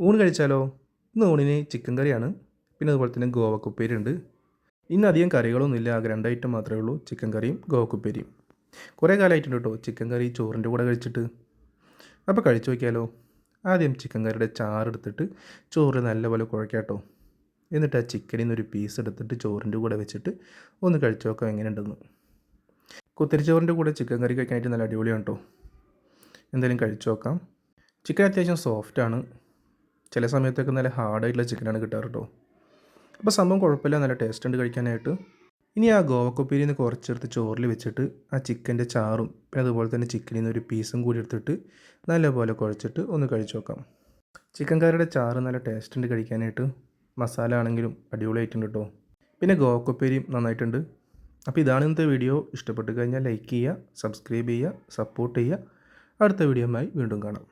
ഊണ് കഴിച്ചാലോ? ഇന്ന് ഊണിന് ചിക്കൻ കറിയാണ്. പിന്നെ അതുപോലെ തന്നെ ഗോവക്കുപ്പേരിയുണ്ട്. ഇന്ന് അധികം കറികളൊന്നുമില്ല. ആകെ രണ്ട് ഐറ്റം മാത്രമേ ഉള്ളൂ. ചിക്കൻ കറിയും ഗോവക്കുപ്പേരിയും. കുറേ കാലമായിട്ടുണ്ട് കേട്ടോ ചിക്കൻ കറി ചോറിന്റെ കൂടെ കഴിച്ചിട്ട്. അപ്പോൾ കഴിച്ചു നോക്കിയാലോ? ആദ്യം ചിക്കൻ കറിയുടെ ചാറെടുത്തിട്ട് ചോറ് നല്ലപോലെ കുഴക്കാം കേട്ടോ. എന്നിട്ട് ആ ചിക്കനിൽ നിന്നൊരു പീസ് എടുത്തിട്ട് ചോറിന്റെ കൂടെ വെച്ചിട്ട് ഒന്ന് കഴിച്ചു നോക്കാം എങ്ങനെയുണ്ടെന്ന്. കുത്തിരിച്ചോറിന്റെ കൂടെ ചിക്കൻ കറി കഴിക്കാനായിട്ട് നല്ല അടിപൊളിയാണ് കേട്ടോ. എന്തായാലും കഴിച്ചു നോക്കാം. ചിക്കൻ അത്യാവശ്യം സോഫ്റ്റാണ് ചില സമയത്തൊക്കെ നല്ല ഹാർഡായിട്ടുള്ള ചിക്കനാണ് കിട്ടാറ് കേട്ടോ അപ്പോൾ സംഭവം കുഴപ്പമില്ല നല്ല ടേസ്റ്റ് ഉണ്ട് കഴിക്കാനായിട്ട്. ഇനി ആ ഗോവക്കൊപ്പേരിയിൽ നിന്ന് കുറച്ചെടുത്ത് ചോറിൽ വെച്ചിട്ട് ആ ചിക്കന്റെ ചാറും പിന്നെ അതുപോലെ തന്നെ ചിക്കനിൽ നിന്ന് ഒരു പീസും കൂടി എടുത്തിട്ട് നല്ലപോലെ കുഴച്ചിട്ട് ഒന്ന് കഴിച്ചു നോക്കാം. ചിക്കൻ കറിയുടെ ചാറ് നല്ല ടേസ്റ്റ് ഉണ്ട് കഴിക്കാനായിട്ട്. മസാല ആണെങ്കിലും അടിപൊളിയായിട്ടുണ്ട് കേട്ടോ. പിന്നെ ഗോവക്കൊപ്പേരിയും നന്നായിട്ടുണ്ട്. അപ്പോൾ ഇതാണ് ഇന്നത്തെ വീഡിയോ. ഇഷ്ടപ്പെട്ട് കഴിഞ്ഞാൽ ലൈക്ക് ചെയ്യുക സബ്സ്ക്രൈബ് ചെയ്യുക സപ്പോർട്ട് ചെയ്യുക. അടുത്ത വീഡിയോയുമായി വീണ്ടും കാണാം.